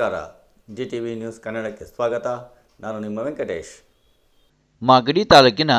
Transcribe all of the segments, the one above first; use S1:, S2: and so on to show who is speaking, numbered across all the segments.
S1: ನಮಸ್ಕಾರ. G T V news ಕನ್ನಡಕ್ಕೆ ಸ್ವಾಗತ. ನಾನು ನಿಮ್ಮ ವೆಂಕಟೇಶ್.
S2: ಮಾಗಡಿ ತಾಲೂಕಿನ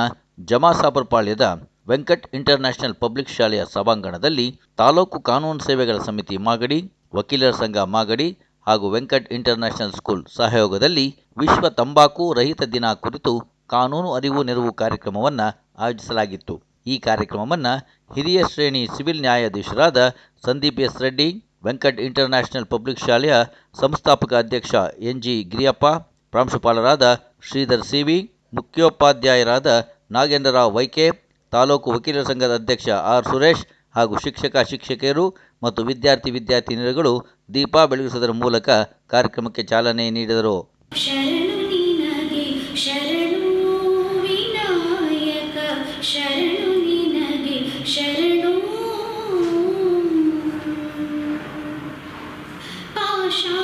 S2: ಜಮಾಸಾಬರ್ಪಾಳ್ಯದ ವೆಂಕಟ್ ಇಂಟರ್ನ್ಯಾಷನಲ್ ಪಬ್ಲಿಕ್ ಶಾಲೆಯ ಸಭಾಂಗಣದಲ್ಲಿ ತಾಲೂಕು ಕಾನೂನು ಸೇವೆಗಳ ಸಮಿತಿ ಮಾಗಡಿ, ವಕೀಲರ ಸಂಘ ಮಾಗಡಿ ಹಾಗೂ ವೆಂಕಟ್ ಇಂಟರ್ನ್ಯಾಷನಲ್ ಸ್ಕೂಲ್ ಸಹಯೋಗದಲ್ಲಿ ವಿಶ್ವ ತಂಬಾಕು ರಹಿತ ದಿನ ಕುರಿತು ಕಾನೂನು ಅರಿವು ನೆರವು ಕಾರ್ಯಕ್ರಮವನ್ನು ಆಯೋಜಿಸಲಾಗಿತ್ತು. ಈ ಕಾರ್ಯಕ್ರಮವನ್ನು ಹಿರಿಯ ಶ್ರೇಣಿ ಸಿವಿಲ್ ನ್ಯಾಯಾಧೀಶರಾದ Sandeep S Reddy Venkat international public ಶಾಲೆಯ ಸಂಸ್ಥಾಪಕ ಅಧ್ಯಕ್ಷ ಎನ್ಜಿ ಗಿರಿಯಪ್ಪ, ಪ್ರಾಂಶುಪಾಲರಾದ ಶ್ರೀಧರ್ ಸಿವಿ, ಮುಖ್ಯೋಪಾಧ್ಯಾಯರಾದ ನಾಗೇಂದ್ರರಾವ್ ವೈಕೆ, ತಾಲೂಕು ವಕೀಲರ ಸಂಘದ ಅಧ್ಯಕ್ಷ ಆರ್ ಸುರೇಶ್ ಹಾಗೂ ಶಿಕ್ಷಕ ಶಿಕ್ಷಕಿಯರು ಮತ್ತು ವಿದ್ಯಾರ್ಥಿ ವಿದ್ಯಾರ್ಥಿನಿಯರುಗಳು ದೀಪ ಬೆಳಗಿಸುವುದರ ಮೂಲಕ ಕಾರ್ಯಕ್ರಮಕ್ಕೆ ಚಾಲನೆ ನೀಡಿದರು.
S3: sure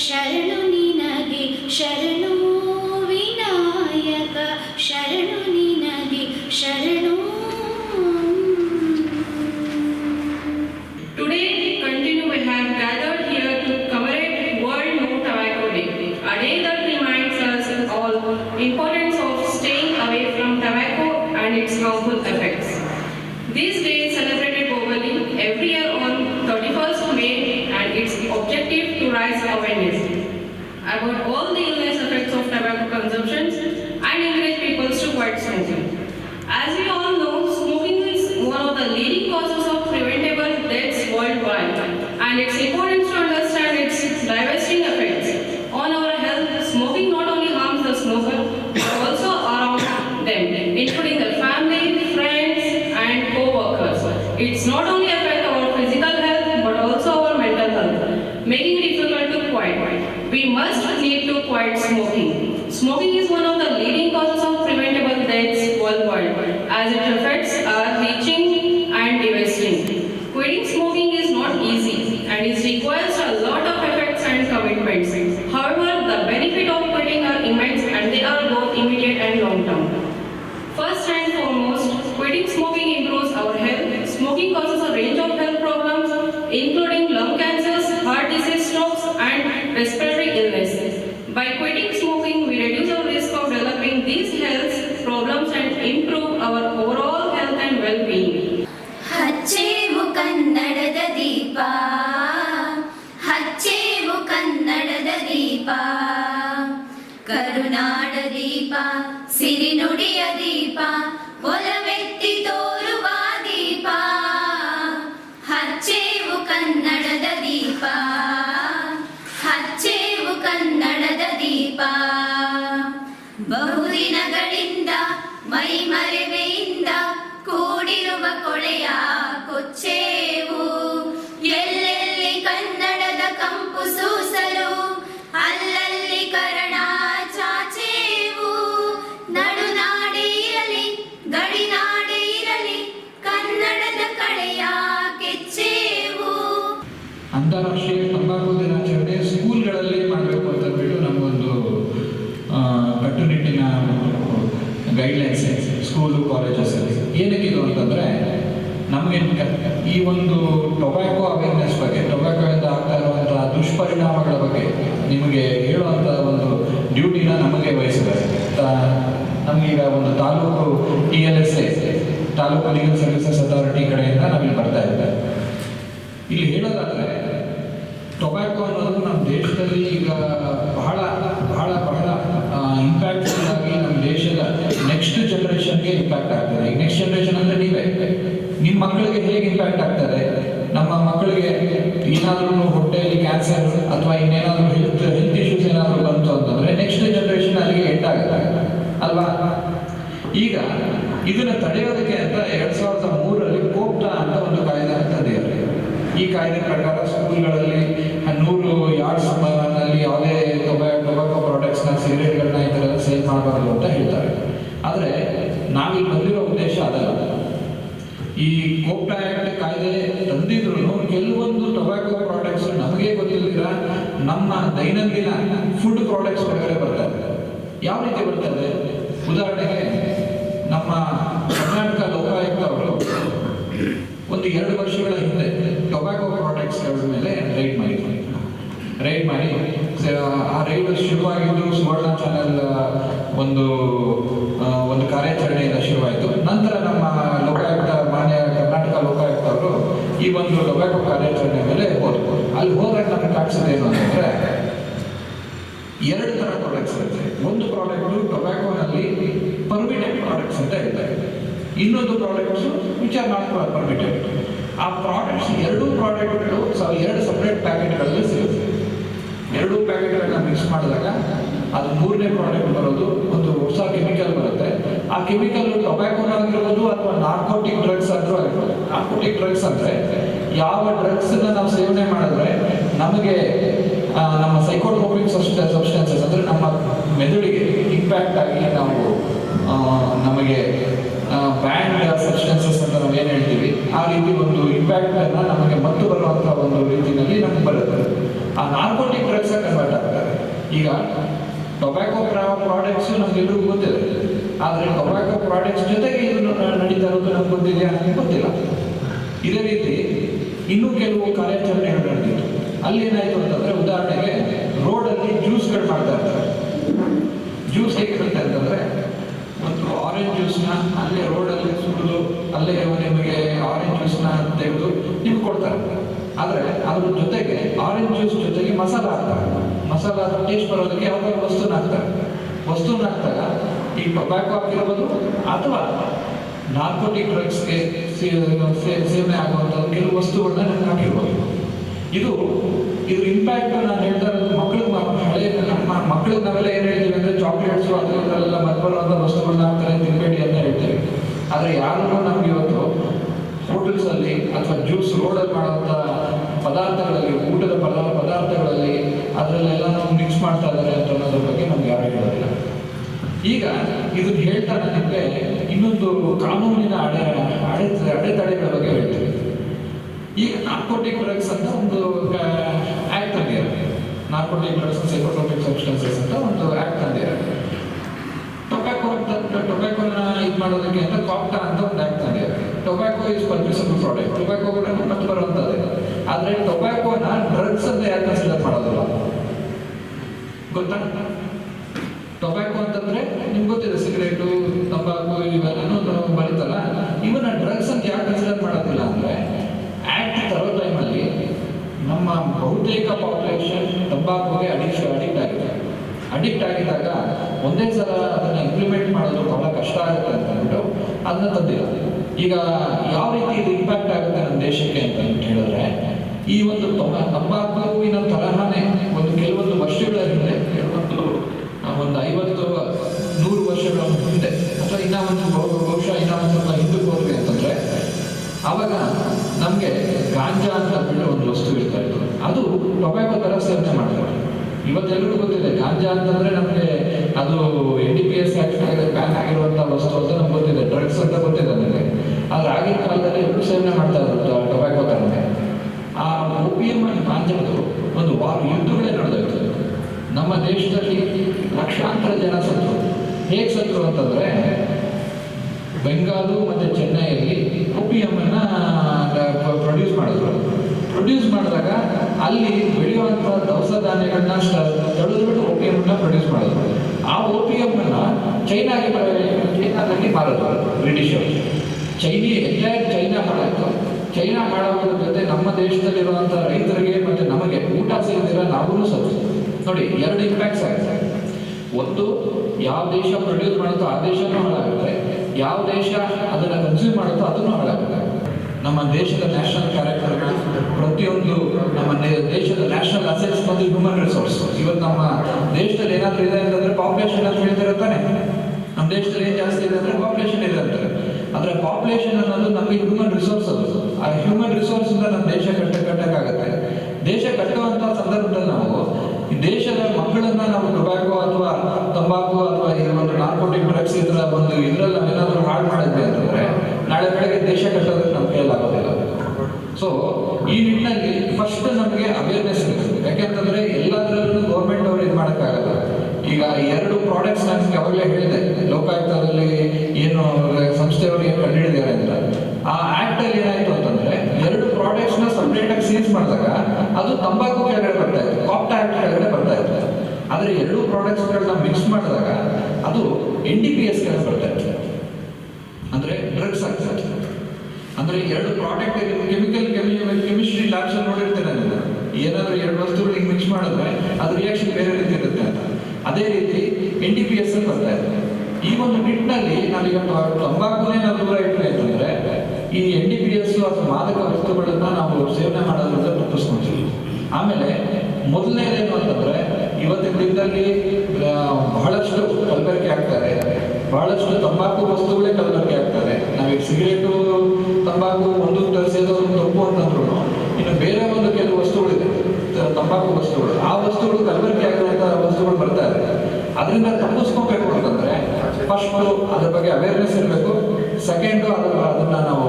S3: ಶರಣು ನಿನಗೆ ಶರಣು ದೀಪ, ಕರುನಾಡ ದೀಪ ಸಿರಿನುಡಿಯ ದೀಪ, ಒಲವೆತ್ತಿ ತೋರುವ ದೀಪ, ಹಚ್ಚೇವು ಕನ್ನಡದ ದೀಪ, ಹಚ್ಚೇವು ಕನ್ನಡದ ದೀಪ. ಬಹುದಿನಗಳಿಂದ ಮೈ ಕೂಡಿರುವ
S4: taluk T L S A taluk legal services authority ಕಡೆಯಿಂದ ನಾವಿಲ್ಲಿ ಬರ್ತಾ ಇದ್ದೇವೆ. ಇಲ್ಲಿ ಹೇಳೋದಾದ್ರೆ ಟೊಬ್ಯಾಕೋ ಅನ್ನೋದು ನಮ್ಮ ದೇಶದಲ್ಲಿ ಈಗ ಬಹಳ ಬಹಳ ಬಹಳ ಇಂಪ್ಯಾಕ್ಟ್ಫುಲ್ ಆಗಿ ನಮ್ಮ ದೇಶದ ನೆಕ್ಸ್ಟ್ ಜನರೇಷನ್ಗೆ ಇಂಪ್ಯಾಕ್ಟ್ ಆಗ್ತದೆ. ಈಗ ನೆಕ್ಸ್ಟ್ ಜನರೇಷನ್ ಅಂದ್ರೆ ನೀವೇ. ನಿಮ್ಮ ಮಕ್ಕಳಿಗೆ ಹೇಗೆ ಇಂಪ್ಯಾಕ್ಟ್ ಆಗ್ತದೆ? ನಮ್ಮ ಮಕ್ಕಳಿಗೆ ಏನಾದರೂ ಹೊಟ್ಟೆಯಲ್ಲಿ ಕ್ಯಾನ್ಸರ್ ಅಥವಾ ಇನ್ನೇನಾದರೂ ಹೆಲ್ತ್ ಹೆಲ್ತ್ ಇಶ್ಯೂಸ್ ಏನಾದರೂ ಬಂತು ಅಂತಂದ್ರೆ ನೆಕ್ಸ್ಟ್ ಜನರೇಷನ್ ಅಲ್ಲಿಗೆ ಎಂಡ್ ಆಗುತ್ತೆ. ಅಲ್ವಾ? ಈಗ ಇದನ್ನು ತಡೆಯೋದಕ್ಕೆ ಅಂತ ಎರಡು ಸಾವಿರದ ಮೂರರಲ್ಲಿ ಕೋಪ್ಟ ಅಂತ ಒಂದು ಕಾಯ್ದೆ ತಂದಿದ್ದಾರೆ ಈ ಕಾಯ್ದೆ ಪ್ರಕಾರ ಸ್ಕೂಲ್ಗಳಲ್ಲಿ ನೂರು ಯಾರ್ಡ್ಸ್ನಲ್ಲಿ ಯಾವುದೇ ಟೊಬಾಕೋ ಪ್ರಾಡಕ್ಟ್ಸ್ನ ಸಿಗರೇಟ್ಗಳನ್ನ ಈ ಥರ ಸೇಲ್ ಮಾಡಬಾರ್ದು ಅಂತ ಹೇಳ್ತಾರೆ. ಆದರೆ ನಾವೀಗ ಬಂದಿರೋ ಉದ್ದೇಶ ಅದಲ್ಲ. ಈ ಕೋಪ್ಟ್ ಆ್ಯಕ್ಟ್ ಕಾಯ್ದೆ ತಂದಿದ್ರು ಕೆಲವೊಂದು ಟೊಬ್ಯಾಕೋ ಪ್ರಾಡಕ್ಟ್ಸ್ ನಮಗೆ ಗೊತ್ತಿಲ್ಲ ನಮ್ಮ ದೈನಂದಿನ ಫುಡ್ ಪ್ರಾಡಕ್ಟ್ಸ್ ಒಳಗಡೆ ಬರ್ತದೆ. ಯಾವ ರೀತಿ ಬರ್ತದೆ? ಎರಡು ವರ್ಷಗಳ ಹಿಂದೆ ಟೊಬ್ಯಾಕೋ ಪ್ರಾಡಕ್ಟ್ಸ್ಗಳ ಮೇಲೆ ರೈಡ್ ಮಾಡಿದ್ವಿ ರೈಡ್ ಮಾಡಿ ಆ ರೈಡ್ ಶುರುವಾಗಿದ್ದು ಸುವರ್ಣ ಚಾನೆಲ್ ಒಂದು ಒಂದು ಕಾರ್ಯಾಚರಣೆಯಿಂದ ಶುರುವಾಯಿತು. ನಂತರ ನಮ್ಮ ಲೋಕಾಯುಕ್ತ, ಮಾನ್ಯ ಕರ್ನಾಟಕ ಲೋಕಾಯುಕ್ತ ಅವರು ಈ ಒಂದು ಟೊಬ್ಯಾಕೊ ಕಾರ್ಯಾಚರಣೆ ಮೇಲೆ ಹೋದ್ರು. ಅಲ್ಲಿ ಹೋದಾಗ ನಮಗೆ ಕಾಣಿಸೋದೇನು ಅಂತಂದ್ರೆ, ಎರಡು ಥರ ಪ್ರಾಡಕ್ಟ್ಸ್ ಇರುತ್ತೆ. ಒಂದು ಪ್ರಾಡಕ್ಟು ಟೊಬ್ಯಾಕೊನಲ್ಲಿ ಪರ್ಮಿಟೆಡ್ ಪ್ರಾಡಕ್ಟ್ಸ್ ಅಂತ ಇರ್ತಾರೆ ಇನ್ನೊಂದು products which are not permitted ಆ ಪ್ರಾಡಕ್ಟ್ಸ್ ಎರಡೂ ಪ್ರಾಡಕ್ಟ್ಗಳು ಎರಡು ಸಪ್ರೇಟ್ ಪ್ಯಾಕೆಟ್ಗಳಲ್ಲಿ ಸಿಗುತ್ತೆ. ಎರಡೂ ಪ್ಯಾಕೆಟ್ಗಳನ್ನ ಮಿಕ್ಸ್ ಮಾಡಿದಾಗ ಅದು ಮೂರನೇ ಪ್ರಾಡಕ್ಟ್ ಬರೋದು ಒಂದು ಹೊಸ ಕೆಮಿಕಲ್ ಬರುತ್ತೆ. ಆ ಕೆಮಿಕಲ್ ಟೊಬ್ಯಾಕೋನ ಆಗಿರ್ಬೋದು ಅಥವಾ ನಾರ್ಕೋಟಿಕ್ ಡ್ರಗ್ಸ್ ಆದರೂ ಆಗಿರ್ಬೋದು. ನಾರ್ಕೋಟಿಕ್ ಡ್ರಗ್ಸ್ ಅಂದ್ರೆ ಯಾವ ಡ್ರಗ್ಸ್ ನಾವು ಸೇವನೆ ಮಾಡಿದ್ರೆ ನಮಗೆ ನಮ್ಮ ಸೈಕೋಟ್ರೋಪಿಕ್ ಸಬ್ಸ್ಟೆನ್ಸಸ್ ಅಂದ್ರೆ ನಮ್ಮ ಮೆದುಳಿಗೆ ಇಂಪ್ಯಾಕ್ಟ್ ಆಗಿ ನಾವು ನಮಗೆ ಬ್ಯಾಂಡ್ ಸಬ್ಸ್ಟೆನ್ಸಸ್ ಅಂತ ನಾವು ಏನು ಹೇಳ್ತೀವಿ? ಆ ರೀತಿ ಒಂದು ಇಂಪ್ಯಾಕ್ಟ್ ಅನ್ನ ನಮಗೆ ಮತ್ತು ಬರುವಂಥ ಒಂದು ರೀತಿಯಲ್ಲಿ ನಮ್ಗೆ ಬರುತ್ತೆ. ಆ ನಾರ್ಕೋಟಿಕ್ ಡ್ರಗ್ಸ್ ಕನ್ವರ್ಟ್ ಆಗ್ತಾರೆ. ಈಗ ಟೊಬ್ಯಾಕೋ ಪ್ರಾಡಕ್ಟ್ಸ್ ನಮಗೆಲ್ಲರಿಗೂ ಗೊತ್ತಿದೆ. ಆದರೆ ಟೊಬ್ಯಾಕೋ ಪ್ರಾಡಕ್ಟ್ಸ್ ಜೊತೆಗೆ ಇದನ್ನು ನಡೀತಾ ಇರೋದು ನಮ್ಗೆ ಗೊತ್ತಿದೆ ಅಂತ ಗೊತ್ತಿಲ್ಲ. ಇದೇ ರೀತಿ ಇನ್ನೂ ಕೆಲವು ಕಾರ್ಯಾಚರಣೆಗಳು ನಡೆದಿತ್ತು. ಅಲ್ಲಿ ಏನಾಯ್ತು ಅಂತಂದ್ರೆ ಉದಾಹರಣೆಗೆ ರೋಡಲ್ಲಿ ಜ್ಯೂಸ್ಗಳು ಮಾಡ್ತಾ ಇರ್ತಾರೆ ಜ್ಯೂಸ್ ಹೇಗಿರುತ್ತೆ ಅಂತಂದ್ರೆ ಒಂದು ಆರೆಂಜ್ ಜ್ಯೂಸ್ನ ಅಲ್ಲೇ ರೋಡಲ್ಲಿ ಸುರಿದು, ಅಲ್ಲೇ ನಿಮಗೆ ಆರೆಂಜ್ ಜ್ಯೂಸ್ನ ತೆಗೆದು ನಿಮ್ಗೆ ಕೊಡ್ತಾರೆ. ಆದರೆ ಅದ್ರ ಜೊತೆಗೆ ಆರೆಂಜ್ ಜ್ಯೂಸ್ ಜೊತೆಗೆ ಮಸಾಲ ಹಾಕ್ತಾರೆ. ಮಸಾಲ ಟೇಸ್ಟ್ ಬರೋದಕ್ಕೆ ಯಾವ್ದಾದ್ರು ವಸ್ತುನ ಹಾಕ್ತಾರೆ. ವಸ್ತುನ ಹಾಕ್ದಾಗ ಈ ಟೊಬ್ಯಾಕೋ ಆಗಿರ್ಬೋದು ಅಥವಾ ನಾರ್ಕೋಟಿಕ್ ಡ್ರಗ್ಸ್ಗೆ ಸೇವನೆ ಆಗುವಂಥ ಕೆಲವು ವಸ್ತುಗಳನ್ನ ನಾನು ಹಾಕಿರ್ಬೋದು. ಇದು ಇದ್ರ ಇಂಪ್ಯಾಕ್ಟ್ ನಾನು ಹೇಳ್ತಾ ಇರೋದು ಮಕ್ಕಳಿಗೆ ಹಳೆ ನಮ್ಮ ಮಕ್ಕಳಿಗೆ ನಾವೆಲ್ಲ ಏನು ಹೇಳ್ತೀವಿ? ಚಾಕ್ಲೇಟ್ಸು ಅದರಲ್ಲೆಲ್ಲ ಮಧ್ವರಾದ ವಸ್ತುಗಳನ್ನ ಹಾಕ್ತಾರೆ, ತಿನ್ಬೇಡಿ ಅಂತ ಹೇಳ್ತೇವೆ ಆದರೆ ಯಾರು ನಮ್ಗೆ ಇವತ್ತು ಹೋಟೆಲ್ಸ್ ಅಲ್ಲಿ ಅಥವಾ ಜ್ಯೂಸ್ ರೋಡಲ್ಲಿ ಮಾಡುವಂಥ ಪದಾರ್ಥಗಳಲ್ಲಿ, ಊಟದ ಪದ, ಪದಾರ್ಥಗಳಲ್ಲಿ ಅದರಲ್ಲೆಲ್ಲ ನಾವು ಮಿಕ್ಸ್ ಮಾಡ್ತಾ ಇದ್ದಾರೆ ಅಂತ ಅನ್ನೋದ್ರ ಬಗ್ಗೆ ನಮ್ಗೆ ಯಾರು ಹೇಳೋದಿಲ್ಲ. ಈಗ ಇದು ಹೇಳ್ತಾ ನಿಮಗೆ ಇನ್ನೊಂದು ಕಾನೂನಿನ ಅಡೆ ಅಡೆ, ಅಡೆತಡೆಗಳ ಬಗ್ಗೆ ಹೇಳ್ತೀವಿ ಈಗ ನಾರ್ಕೋಟಿಕ್ ಡ್ರಗ್ಸ್ ಅಂತ ಒಂದು ಆಕ್ಟ್ ತಂದಿದ್ದಾರೆ. ನಾರ್ಕೋಟಿಕ್ ಡ್ರಗ್ಸ್ ಸೈಕೋಟ್ರೋಪಿಕ್ ಸಬ್ಸ್ಟೆನ್ಸಸ್ ಅಂತ ಒಂದು ಆಕ್ಟ್ ಅಂತ ಟೊಬ್ಯಾಕೋನ ಇದು ಮಾಡೋದಕ್ಕೆ ಅಂತ ಕಾಪ್ಟಾ ಅಂತ ಒಂದು ಆಕ್ಟ್ ಇದೆ tobacco is permissible product tobacco ಕೂಡ ಮತ್ತೆ ಬರುವಂಥದ್ದೇ ಆದರೆ ಟೊಬ್ಯಾಕೋನ ಡ್ರಗ್ಸ್ ಅಂತ ಯಾರು ಕನ್ಸಿಡರ್ ಮಾಡೋದಿಲ್ಲ? ಗೊತ್ತಾ? ಟೊಬ್ಯಾಕೋ ಅಂತಂದ್ರೆ ನಿಮ್ಗೆ ಗೊತ್ತಿದೆ ಸಿಗರೇಟು ತಂಬಾಕು ಇವೆಲ್ಲನೂ ಬರೀತಲ್ಲ. ಇವನ್ನ ಡ್ರಗ್ಸ್ ಅಂತ ಯಾಕೆ ಕನ್ಸಿಡರ್ ಮಾಡೋದಿಲ್ಲ ಅಂದ್ರೆ ಆಕ್ಟ್ ತರೋ ಟೈಮಲ್ಲಿ ನಮ್ಮ ಬಹುತೇಕ ಪಾಪ್ಯುಲೇಷನ್ ತಂಬಾಕುಗೆ ಅಡಿಕ್ಷನ್ ಅಡಿಕ್ಟ್ ಆಗಿದೆ ಅಡಿಕ್ಟ್ ಆಗಿದ್ದಾಗ ಒಂದೇ ಸಲ ಅದನ್ನ ಇಂಪ್ಲಿಮೆಂಟ್ ಮಾಡೋದು ಬಹಳ ಕಷ್ಟ ಆಗುತ್ತೆ ಅಂತ ಅಂದ್ಬಿಟ್ಟು ಅದನ್ನ ಈಗ ಯಾವ ರೀತಿ ಇದು ಇಂಪ್ಯಾಕ್ಟ್ ಆಗುತ್ತೆ ನಮ್ಮ ದೇಶಕ್ಕೆ ಅಂತ ಹೇಳಿದ್ರೆ, ಈ ಒಂದು ತೊಂಬ- ತಂಬಾಕುವಿನ ತರಹನೇ ಒಂದು ಕೆಲವೊಂದು ವರ್ಷಗಳ ಹಿಂದೆ ಒಂದು ಐವತ್ತು, ನೂರು ವರ್ಷಗಳ ಹಿಂದೆ, ಅಥವಾ ಇನ್ನ ಒಂದು ಬಹು- ಬಹುಶಃ ಇನ್ನ ಒಂದು ಸ್ವಲ್ಪ ಹಿಂದಕ್ಕೆ ಹೋದ್ವಿ ಅಂತಂದ್ರೆ, ಅವಾಗ ನಮಗೆ ಗಾಂಜಾ ಅಂತ ಬಿಟ್ಟು ಒಂದು ವಸ್ತು ಇರ್ತಾ ಇತ್ತು. ಅದು ಟೊಬ್ಯಾಕೋ ತರ ಸೇವನೆ ಮಾಡ್ತಾರೆ. ಇವತ್ತೆಲ್ಲರಿಗೂ ಗೊತ್ತಿದೆ, ಗಾಂಜಾ ಅಂತಂದ್ರೆ ನಮಗೆ ಅದು N D P S ban ಆಗಿರುವಂತಹ ವಸ್ತು ಅಂತ ನಮ್ಗೆ ಗೊತ್ತಿದೆ. ಡ್ರಗ್ಸ್ ಅಂತ ಗೊತ್ತಿದೆ ನನಗೆ ಆದ್ರೆ ಆಗಿನ ಕಾಲದಲ್ಲಿ ಸೇವನೆ ಮಾಡ್ತಾ ಇದ್ರು ಟೊಬ್ಯಾಕೋ ತರನೇ ಆ ಓಪಿಯಂ ಗಾಂಜಾದು ಒಂದು ವಾರ ಯುದ್ಧಗಳೇ ನಡೆದೋಯ್ತು. ನಮ್ಮ ದೇಶದಲ್ಲಿ ಲಕ್ಷಾಂತರ ಜನ ಸತ್ರು ಹೇಗೆ ಸತ್ರು ಅಂತಂದ್ರೆ ಬೆಂಗಾಲು ಮತ್ತೆ ಚೆನ್ನೈಯಲ್ಲಿ ಅನ್ನ ಪ್ರೊಡ್ಯೂಸ್ ಮಾಡಿದ್ರು. ಪ್ರೊಡ್ಯೂಸ್ ಮಾಡಿದಾಗ ಅಲ್ಲಿ ಬೆಳೆಯುವಂತ ದವಸ ಧಾನ್ಯಗಳನ್ನ ತಡೆದ್ಬಿಟ್ಟು ಓಪಿಯಂ ಅನ್ನ ಪ್ರೊಡ್ಯೂಸ್ ಮಾಡಿದ್ರು. ಆ ಓಪಿಯಂ ಅನ್ನ ಚೈನಾಗೆ ಬರ- ಚೈನಾದಲ್ಲಿ ಮಾಡೋದು ಬ್ರಿಟಿಷರು ಚೈನಿ ಎಂಟೈರ್ ಚೈನಾ ಹಾಳಾಯಿತು. ಚೈನಾ ಹಾಳಾಗೋದ್ರ ಜೊತೆ ನಮ್ಮ ದೇಶದಲ್ಲಿರುವಂಥ ರೈತರಿಗೆ ಮತ್ತೆ ನಮಗೆ ಊಟ ಸಿಗದಿರ ನಾವೂ ಸತ್ತು. ನೋಡಿ, ಎರಡು ಇಂಪ್ಯಾಕ್ಟ್ಸ್ ಆಗುತ್ತೆ. ಒಂದು, ಯಾವ ದೇಶ ಪ್ರೊಡ್ಯೂಸ್ ಮಾಡುತ್ತೋ ಆ ದೇಶನೂ ಹಾಳಾಗುತ್ತೆ. ಯಾವ ದೇಶ ಅದನ್ನು ಕನ್ಸ್ಯೂಮ್ ಮಾಡುತ್ತೋ ಅದನ್ನು ಹಾಳಾಗುತ್ತೆ. ನಮ್ಮ ದೇಶದ ನ್ಯಾಷನಲ್ ಕ್ಯಾರೆಕ್ಟರ್ನ ಪ್ರತಿಯೊಂದು ನಮ್ಮ ದೇಶದ ನ್ಯಾಷನಲ್ ಅಸೆಟ್ಸ್ ಮತ್ತು ಹ್ಯೂಮನ್ ರಿಸೋರ್ಸ್ ಇವತ್ತು ನಮ್ಮ ದೇಶದಲ್ಲಿ ಏನಾದರೂ ಇದೆ ಅಂತಂದ್ರೆ ಪಾಪ್ಯುಲೇಷನ್ ಅಂತ ಹೇಳ್ತಿರುತ್ತಾನೆ ನಮ್ಮ ದೇಶದಲ್ಲಿ ಏನು ಜಾಸ್ತಿ ಇದೆ ಅಂದ್ರೆ ಪಾಪ್ಯುಲೇಷನ್ ಇದೆ ಅಂತಾರೆ. ಆದರೆ ಪಾಪ್ಯುಲೇಷನ್ ಅನ್ನೋದು ನಮಗೆ ಹ್ಯೂಮನ್ ರಿಸೋರ್ಸ್ ಅದು. ಆ ಹ್ಯೂಮನ್ ರಿಸೋರ್ಸ್ ಇಂದ ನಮ್ಮ ದೇಶ ಕಟ್ಟ, ಕಟ್ಟಕ್ಕಾಗತ್ತೆ. ದೇಶ ಕಟ್ಟುವಂತ ಸಂದರ್ಭದಲ್ಲಿ ನಾವು ದೇಶದ ಮಕ್ಕಳನ್ನ ನಾವು ಟೊಬ್ಯಾಕೋ ಅಥವಾ ಇದರಲ್ಲಿ ನಾವೇನಾದರೂ ಹಾಳು ಮಾಡಿದ್ವಿ ಅಂತಂದ್ರೆ ನಾಳೆ ಬೆಳಗ್ಗೆ ದೇಶ ಕಟ್ಟ ಸೊ ಈ ನಿಟ್ಟಿನಲ್ಲಿ ಫಸ್ಟ್ ನಮಗೆ ಅವೇರ್ನೆಸ್ ಬೇಕು. ಯಾಕೆಂತಂದ್ರೆ ಎಲ್ಲದರಲ್ಲೂ ಗೌರ್ಮೆಂಟ್ ಅವ್ರು ಇದು ಮಾಡೋಕ್ಕಾಗಲ್ಲ. ಈಗ ಎರಡು ಪ್ರಾಡಕ್ಟ್ಸ್ ನಾನು ಅವಾಗಲೇ ಹೇಳಿದೆ. ಲೋಕಾಯುಕ್ತದಲ್ಲಿ ಏನು ಸಂಸ್ಥೆಯವರು ಏನು ಕಂಡುಹಿಡಿದಾರೆ ಅಂತ. ಆ ಆಕ್ಟ್ ಅಲ್ಲಿ ಏನಾಯ್ತು ಅಂತಂದ್ರೆ ಎರಡು ಪ್ರಾಡಕ್ಟ್ಸ್ನ ಸಪ್ರೇಟ್ ಆಗಿ ಸೀಸ್ ಮಾಡಿದಾಗ ಅದು ತಂಬಾಕು ಕೆಳಗಡೆ ಬರ್ತಾ ಇತ್ತು. ಕಾಪ್ಟ್ ಆಕ್ಟ್ ಕೆಳಗಡೆ ಬರ್ತಾ ಇತ್ತು. ಆದ್ರೆ ಎರಡು ಪ್ರಾಡಕ್ಟ್ಸ್ಗಳನ್ನ ಮಿಕ್ಸ್ ಮಾಡಿದಾಗ ಅದು ಎನ್ ಡಿ ಪಿ ಎಸ್ ಕೆಳಗೆ ಬರ್ತಾ ಇತ್ತು. ಅಂದ್ರೆ ಡ್ರಗ್ಸ್ ಆಗ್ತದೆ. ಅಂದ್ರೆ ಎರಡು ಪ್ರಾಡಕ್ಟ್ ಕೆಮಿಕಲ್ ಕೆಮಿಸ್ಟ್ರಿ ಲ್ಯಾಬ್ಸ್ ನೋಡಿರ್ತೇನೆ ನಾನು ಏನಾದ್ರು ಎರಡು ವಸ್ತುಗಳು ಹಿಂಗ್ ಮಿಕ್ಸ್ ಮಾಡಿದ್ರೆ ಅದು ರಿಯಾಕ್ಷನ್ ಬೇರೆ ರೀತಿ ಇರುತ್ತೆ ಅಂತ. ಅದೇ ರೀತಿ ಎನ್ ಡಿ ಪಿ ಎಸ್ ಅಲ್ಲಿ ಬರ್ತಾ ಇದೆ. ಈ ಒಂದು ನಿಟ್ಟಿನಲ್ಲಿ ನಾವೀಗ ತಂಬಾಕುನೇ ನಾವು ದೂರ ಇಟ್ಟರೆ ಅಂತಂದ್ರೆ ಈ ಎನ್ ಡಿ ಪಿ ಎಸ್ ಅಥವಾ ಮಾದಕ ವಸ್ತುಗಳನ್ನ ನಾವು ಸೇವನೆ ಮಾಡೋದ್ರಿಂದ ತಪ್ಪಿಸ್ಕೊಂತೀವಿ ಆಮೇಲೆ ಮೊದಲನೇದೇನು ಅಂತಂದ್ರೆ ಇವತ್ತಿನ ದಿನದಲ್ಲಿ ಬಹಳಷ್ಟು ಕಲಬೆರಕೆ ಆಗ್ತಾರೆ. ಬಹಳಷ್ಟು ತಂಬಾಕು ವಸ್ತುಗಳೇ ಕಲಬೆರಕೆ ಆಗ್ತಾರೆ ನಾವೀಗ ಸಿಗರೇಟು, ತಂಬಾಕು ಒಂದು ಸೇದೋ ತಪ್ಪು ಅಂತಂದ್ರು ಇನ್ನು ಬೇರೆ ಒಂದು ಕೆಲವು ವಸ್ತುಗಳಿದೆ. ತಂಬಾಕು ವಸ್ತುಗಳು. ಆ ವಸ್ತುಗಳು ಕಲಬೆರಕೆ ಆಗಿರುವಂತ ವಸ್ತುಗಳು ಬರ್ತಾ ಇದೆ ಅದರಿಂದ ತಪ್ಪಿಸ್ಕೋಬೇಕು ಅಂತಂದ್ರೆ ಫಸ್ಟ್ ಅದ್ರ ಬಗ್ಗೆ ಅವೇರ್ನೆಸ್ ಇರಬೇಕು. ಸೆಕೆಂಡು ಅದನ್ನ ನಾವು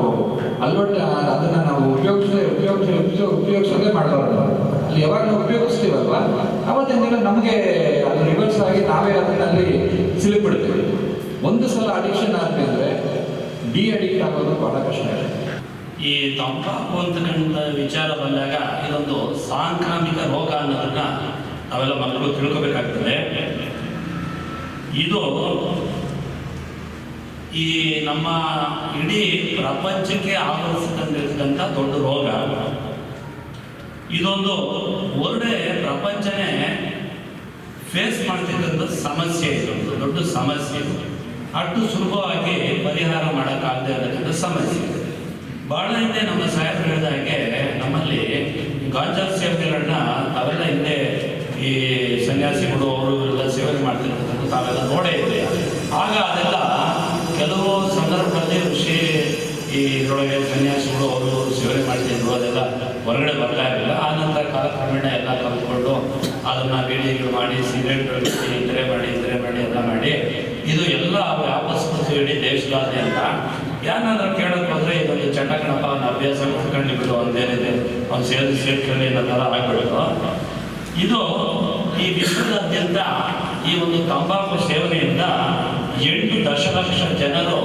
S4: ಅಲ್ವಟ್ ಅದನ್ನ ನಾವು ಉಪಯೋಗಿಸ ಉಪಯೋಗಿಸ ಉಪಯೋಗಿಸೋದೇ ಮಾಡಬಾರ್ದು. ಅಲ್ಲಿ ಯಾವಾಗ ನಾವು ಉಪಯೋಗಿಸ್ತೀವಲ್ವಾ? ಅವತ್ತೇನಿಲ್ಲ ನಮಗೆ ಅದು ರಿವರ್ಸ್ ಆಗಿ ನಾವೇ ಅದನ್ನಲ್ಲಿ ಸಿಲುಕ್ಬಿಡ್ತೀವಿ. ಒಂದು ಸಲ ಅಡಿಕ್ಷನ್ ಆಗ್ತಿದ್ರೆ ಡಿ ಅಡಿಕ್ಟ್ ಆಗೋದು ಬಹಳ ಕಷ್ಟ
S5: ಈ ತಂಬಾಕು ಅಂತಕ್ಕಂಥ ವಿಚಾರ ಬಂದಾಗ ಇದೊಂದು ಸಾಂಕ್ರಾಮಿಕ ರೋಗ ಅನ್ನೋದನ್ನ ನಾವೆಲ್ಲ ಮಕ್ಕಳು ತಿಳ್ಕೋಬೇಕಾಗ್ತದೆ. ಇದು ಈ ನಮ್ಮ ಇಡೀ ಪ್ರಪಂಚಕ್ಕೆ ಆವರಿಸಿಕೊಂಡಿರ್ತಕ್ಕಂಥ ದೊಡ್ಡ ರೋಗ. ಇದೊಂದು ಒಳ್ಳೆ ಪ್ರಪಂಚನೇ ಫೇಸ್ ಮಾಡ್ತಿದ್ದಂಥ ಸಮಸ್ಯೆ ಇದೊಂದು ದೊಡ್ಡ ಸಮಸ್ಯೆ ಇದು. ಅಷ್ಟು ಸುಲಭವಾಗಿ ಪರಿಹಾರ ಮಾಡೋಕ್ಕಾಗದೇ ಇರತಕ್ಕಂಥ ಸಮಸ್ಯೆ. ಬಹಳ ಹಿಂದೆ ನಮ್ಮ ಸಾಹೇಬರು ಹೇಳಿದ ಹಾಗೆ ನಮ್ಮಲ್ಲಿ ಗಾಂಜಾ ಸೇವೆಗಳನ್ನ ತಾವೆಲ್ಲ ಹಿಂದೆ ಈ ಸನ್ಯಾಸಿಗಳು ಅವರು ಎಲ್ಲ ಸೇವೆ ಮಾಡ್ತಿರ್ತಕ್ಕಂಥ ತಾವೆಲ್ಲ ನೋಡೇ ಇದೆ ಆಗ ಅದೆಲ್ಲ ಕೆಲವು ಸಂದರ್ಭದಲ್ಲಿ ಋಷಿ ಈ ಇದರೊಳಗೆ ಸನ್ಯಾಸಿಗಳು ಅವರು ಸೇವೆ ಮಾಡ್ತಿದ್ರು, ಅದೆಲ್ಲ ಹೊರಗಡೆ ಬರ್ತಾ ಇರಲಿಲ್ಲ ಆ ನಂತರ ಕಾಲಕ್ರಮೇಣ ಎಲ್ಲ ಕಲ್ತ್ಕೊಂಡು ಅದನ್ನ ಬೀಡಿಗಳು ಮಾಡಿ ಸಿಗರೇಟ್ ಇತರೆ ಮಾಡಿ ಇತರೆ ಮಾಡಿ, ಎಲ್ಲ ಮಾಡಿ ಇದು ಎಲ್ಲ ವ್ಯಾಪಿಸ್ಬಿಡ್ತು ಇಡೀ ದೇಶದಾದ್ಯಂತ ಯಾರನ್ನಾದ್ರೂ ಕೇಳೋಕೆ ಹೋದ್ರೆ ಇದೊಂದು ಚಟಕಣಪ್ಪ ಅವನ ಅಭ್ಯಾಸ ಮಾಡ್ಕೊಂಡಿಬಿಡು ಒಂದೇನಿದೆ, ಅವ್ನು ಸೇರಿ ಅನ್ನೋ ಥರ ಆಗ್ಬಿಡೋದು ಇದು ಈ ವಿಶ್ವದಾದ್ಯಂತ ಈ ಒಂದು ತಂಬಾಕು ಸೇವನೆಯಿಂದ ಎಂಟು ದಶಲಕ್ಷ ಜನರು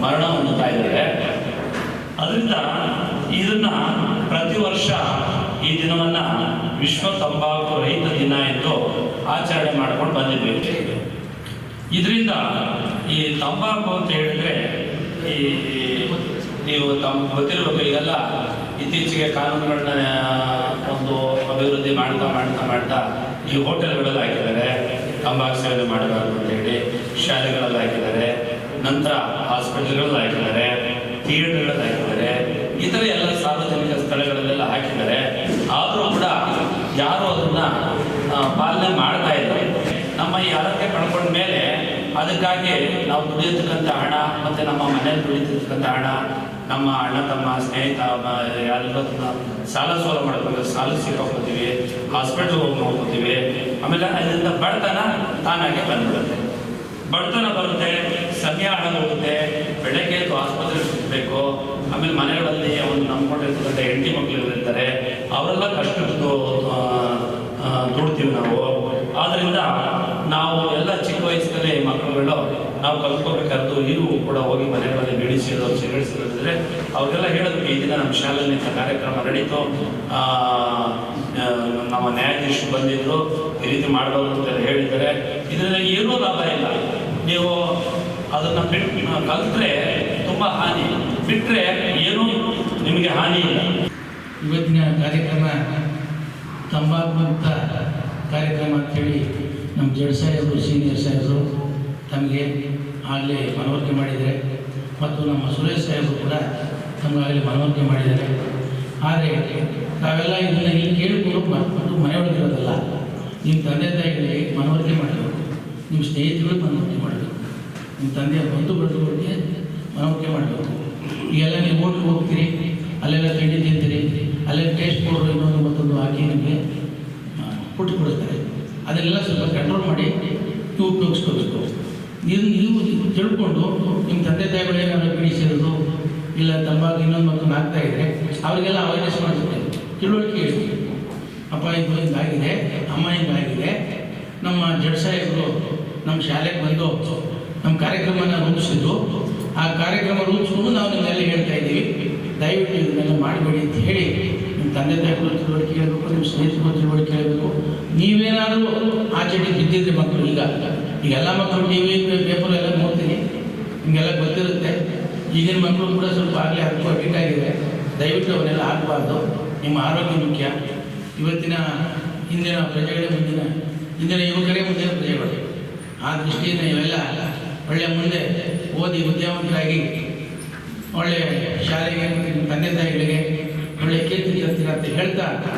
S5: ಮರಣ ಹೊಂದುತ್ತಾ ಇದ್ದಾರೆ. ಅದರಿಂದ ಇದನ್ನ ಪ್ರತಿ ವರ್ಷ ಈ ದಿನವನ್ನ ವಿಶ್ವ ತಂಬಾಕು ರೈತ ದಿನ ಎಂದು ಆಚರಣೆ ಮಾಡ್ಕೊಂಡು ಬಂದಿದ್ವಿ ಇದರಿಂದ ಈ ತಂಬಾಕು ಅಂತ ಹೇಳಿದ್ರೆ ಈ ನೀವು ತಮ್ಮ ಗೊತ್ತಿರಬೇಕು, ಈಗೆಲ್ಲ ಇತ್ತೀಚೆಗೆ ಕಾನೂನುಗಳನ್ನ ಒಂದು ಅಭಿವೃದ್ಧಿ ಮಾಡ್ತಾ ಮಾಡ್ತಾ ಮಾಡ್ತಾ ಈ ಹೋಟೆಲ್ಗಳಲ್ಲಿ ಹಾಕಿದ್ದಾರೆ. ತಂಬಾಕು ಸೇವನೆ ಮಾಡಬಾರ್ದು ಅಂತ ಹೇಳಿ ಶಾಲೆಗಳಲ್ಲಿ ಹಾಕಿದ್ದಾರೆ. ನಂತರ ಹಾಸ್ಪಿಟಲ್ಗಳಲ್ಲಿ ಹಾಕಿದ್ದಾರೆ. ಥಿಯೇಟರ್ಗಳಲ್ಲಿ ಹಾಕಿದ್ದಾರೆ. ಈ ಎಲ್ಲ ಸಾರ್ವಜನಿಕ ಸ್ಥಳಗಳಲ್ಲೆಲ್ಲ ಹಾಕಿದ್ದಾರೆ. ಆದರೂ ಕೂಡ ಯಾರು ಅದನ್ನ ಪಾಲನೆ ಮಾಡ್ತಾ ಇಲ್ಲ ನಮ್ಮ ಈ ಆರೋಗ್ಯ ಕಳ್ಕೊಂಡ ಮೇಲೆ ಅದಕ್ಕಾಗಿ ನಾವು ದುಡಿಯತಕ್ಕಂಥ ಹಣ ಮತ್ತು ನಮ್ಮ ಮನೇಲಿ ದುಡಿತಿರ್ತಕ್ಕಂಥ ಹಣ, ನಮ್ಮ ಅಣ್ಣ, ತಮ್ಮ ಸ್ನೇಹಿತ ಯಾರೆಲ್ಲ ಸಾಲ ಸೋಲ ಮಾಡ್ಕೊಂಡು ಸಾಲ ಸಿಕ್ಕಾಕೋತೀವಿ ಹಾಸ್ಪಿಟ್ಲ್ಗೆ ಹೋಗಿ ನೋಡ್ಕೋತೀವಿ, ಆಮೇಲೆ ಅದರಿಂದ ಬಡತನ ತಾನಾಗೆ ಬಂದ್ಬಿಡುತ್ತೆ. ಬಡತನ ಬರುತ್ತೆ ಸಮಯ ಹಣ ಹೋಗುತ್ತೆ, ಬೆಳಗ್ಗೆ ಎದ್ದು ಆಸ್ಪತ್ರೆಗೆ ಸುತ್ತಬೇಕು ಆಮೇಲೆ ಮನೆಗಳಲ್ಲಿ ಒಂದು ನಂಬ್ಕೊಂಡಿರ್ತಕ್ಕಂಥ ಹೆಂಡತಿ ಮಕ್ಕಳು ಇರ್ತಾರೆ, ಅವರೆಲ್ಲ ಕಷ್ಟ ದುಡ್ತೀವಿ ನಾವು. ಆದ್ರಿಂದ ನಾವು ಎಲ್ಲ ಈ ವಯಸ್ಸಿನಲ್ಲಿ ಮಕ್ಕಳುಗಳು ನಾವು ಕಲ್ತ್ಕೋಬೇಕಾದ್ದು ನೀವು ಕೂಡ ಹೋಗಿ ಮನೆಗಳಲ್ಲಿ ಸಿಗರೇಟ್ ಅವರೆಲ್ಲ ಅವ್ರಿಗೆಲ್ಲ ಹೇಳೋದು ಈ ದಿನ ನಮ್ಮ ಶಾಲೆಯಲ್ಲಿ ಇಂಥ ಕಾರ್ಯಕ್ರಮ ನಡೀತು. ನಮ್ಮ ನ್ಯಾಯಾಧೀಶರು ಬಂದಿದ್ರು, ಈ ರೀತಿ ಮಾಡಬಾರ್ದು ಅಂತ ಹೇಳಿದ್ದಾರೆ. ಇದರಿಂದ ಏನೂ ಲಾಭ ಇಲ್ಲ. ನೀವು ಅದನ್ನು ಬಿಟ್ಟು ಕಲ್ತ್ರೆ ತುಂಬ ಹಾನಿ. ಬಿಟ್ಟರೆ ಏನೂ ನಿಮಗೆ ಹಾನಿ ಇಲ್ಲ.
S6: ಇವತ್ತಿನ ಕಾರ್ಯಕ್ರಮ ತಂಬಾಕು ಮುಕ್ತ ಕಾರ್ಯಕ್ರಮ ಅಂತೇಳಿ ನಮ್ಮ ಜಡ್ ಸಾಹೇಬರು, ಸೀನಿಯರ್ ಸಾಹೇಬರು ತಮಗೆ ಆಗಲೇ ಮನವರಿಕೆ ಮಾಡಿದರೆ ಮತ್ತು ನಮ್ಮ ಸುರೇಶ್ ಸಾಹೇಬರು ಕೂಡ ತಮಗಾಗಲೇ ಮನವರಿಕೆ ಮಾಡಿದ್ದಾರೆ. ಆದರೆ ನಾವೆಲ್ಲ ಇದನ್ನು ಇಲ್ಲಿ ಕೇಳಿಕೊಂಡು ಮತ್ತು ಮನೆಯೊಳಗಿರೋದಲ್ಲ ನಿಮ್ಮ ತಂದೆ ತಾಯಿಗಳಿಗೆ ಮನವರಿಕೆ ಮಾಡಬೇಕು. ನಿಮ್ಮ ಸ್ನೇಹಿತರಿಗೆ ಮನವರಿಕೆ ಮಾಡಬೇಕು. ನಿಮ್ಮ ತಂದೆಯ ಬಂಧು ಬಂಧುಗಳಿಗೆ ಮನವರಿಕೆ ಮಾಡಬೇಕು. ಈಗೆಲ್ಲ ನೀವು ಓಟ್ಗೆ ಹೋಗ್ತೀರಿ, ಅಲ್ಲೆಲ್ಲ ತಿಂಡಿ ತಿಂತೀರಿ, ಅಲ್ಲೆಲ್ಲ ಟೇಸ್ಟ್ ಕೊಡೋರು ಇನ್ನೊಂದು ಮತ್ತೊಂದು ಹಾಕಿ ನಿಮಗೆ ಕೊಟ್ಟು ಕೊಡಿಸ್ತಾರೆ. ಅದನ್ನೆಲ್ಲ ಸ್ವಲ್ಪ ಕಂಟ್ರೋಲ್ ಮಾಡಿ ನೀವು ಉಪಯೋಗಿಸ್ಕೋಬೇಕು ಇದು ನೀವು ತಿಳ್ಕೊಂಡು ನಿಮ್ಮ ತಂದೆ ತಾಯಿಗಳು ಏನಾದರೂ ಪೀಡಿಸಿರೋದು ಇಲ್ಲ ತಂಬಾಕು ಇನ್ನೊಂದು ಮಕ್ಕಳು ಆಗ್ತಾ ಇದ್ದರೆ ಅವರಿಗೆಲ್ಲ ಅವೇರ್ನೆಸ್ ಮಾಡಿಸ್ತೀವಿ ತಿಳುವಳಿಕೆ ಹೇಳಿ ಅಪ್ಪ ಇದು ಹಿಂಗಾಗಿದೆ, ಅಮ್ಮ ಹಿಂಗಾಗಿದೆ, ನಮ್ಮ ಜಡ್ ಸಾಹೇಬರು ನಮ್ಮ ಶಾಲೆಗೆ ಬಂದು ನಮ್ಮ ಕಾರ್ಯಕ್ರಮನ ರೂಪಿಸಿದ್ದು ಆ ಕಾರ್ಯಕ್ರಮ ರೂಪಿಸ್ಕೊಂಡು ನಾವು ನಿಮ್ಮಲ್ಲಿ ಹೇಳ್ತಾ ಇದ್ದೀವಿ. ದಯವಿಟ್ಟು ಇದನ್ನೆಲ್ಲ ಮಾಡಬೇಡಿ ಅಂತ ಹೇಳಿ ತಂದೆ ತಾಯಿಗಳು ತಿಳುವಳಿಕೆ ಹೇಳಬೇಕು, ನಿಮ್ಮ ಸ್ನೇಹಿತರು ತಿಳುವಳಿಕೆ ಹೇಳಬೇಕು. ನೀವೇನಾದರೂ ಆಚೆಗೆ ಬಿದ್ದಿದ್ರೆ ಮಕ್ಕಳು ಈಗ ಈಗ ಎಲ್ಲ ಮಕ್ಕಳು ಟಿ ವಿ ಪೇಪರ್ ಎಲ್ಲ ನೋಡ್ತೀನಿ ಹಿಂಗೆಲ್ಲ ಗೊತ್ತಿರುತ್ತೆ. ಈಗಿನ ಮಕ್ಕಳು ಕೂಡ ಸ್ವಲ್ಪ ಆಗಲಿ ಅದಕ್ಕೂ ಅಡಿಕ್ಟ್ ದಯವಿಟ್ಟು ಅವನ್ನೆಲ್ಲ ಆಗಬಾರ್ದು ನಿಮ್ಮ ಆರೋಗ್ಯ ಮುಖ್ಯ. ಇವತ್ತಿನ ಹಿಂದಿನ ಪ್ರಜೆಗಳೇ ಮುಂದಿನ, ಹಿಂದಿನ ಯುವಕರೇ ಮುಂದಿನ ಪ್ರಜೆಗಳು. ಆ ದೃಷ್ಟಿಯಿಂದ ಇವೆಲ್ಲ ಒಳ್ಳೆ ಮುಂದೆ ಓದಿ ವಿದ್ಯಾವಂತರಾಗಿ ಒಳ್ಳೆ ಶಾಲೆಗೆ ತಂದೆ ತಾಯಿಗಳಿಗೆ ಒಳ್ಳೆ ಕೀರ್ತಿ ತರ್ತೀರ ಅಂತ ಹೇಳ್ತಾ